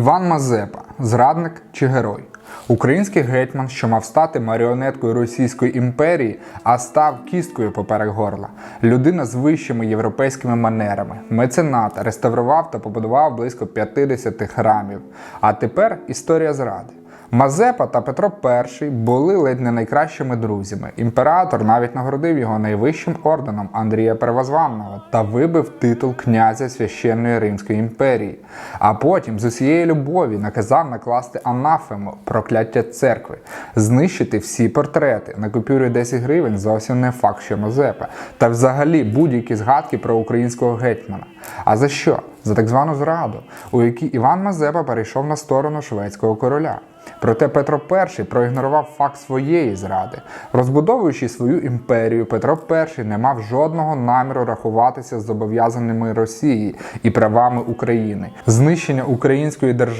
Іван Мазепа зрадник чи герой? Український гетьман, що мав стати маріонеткою Російської імперії, а став кісткою поперек горла. Людина з вищими європейськими манерами, меценат, реставрував та побудував близько 50 храмів. А тепер історія зради. Мазепа та Петро І були ледь не найкращими друзями. Імператор навіть нагородив його найвищим орденом Андрія Первозванного та вибив титул князя священної Римської імперії. А потім з усієї любові наказав накласти анафему прокляття церкви, знищити всі портрети на купюрі 10 гривень зовсім не факт, що Мазепа, та взагалі будь-які згадки про українського гетьмана. А за що? За так звану зраду, у якій Іван Мазепа перейшов на сторону шведського короля. Проте Петро І проігнорував факт своєї зради. Розбудовуючи свою імперію, Петро І не мав жодного наміру рахуватися з зобов'язаними Росії і правами України. Знищення української держави.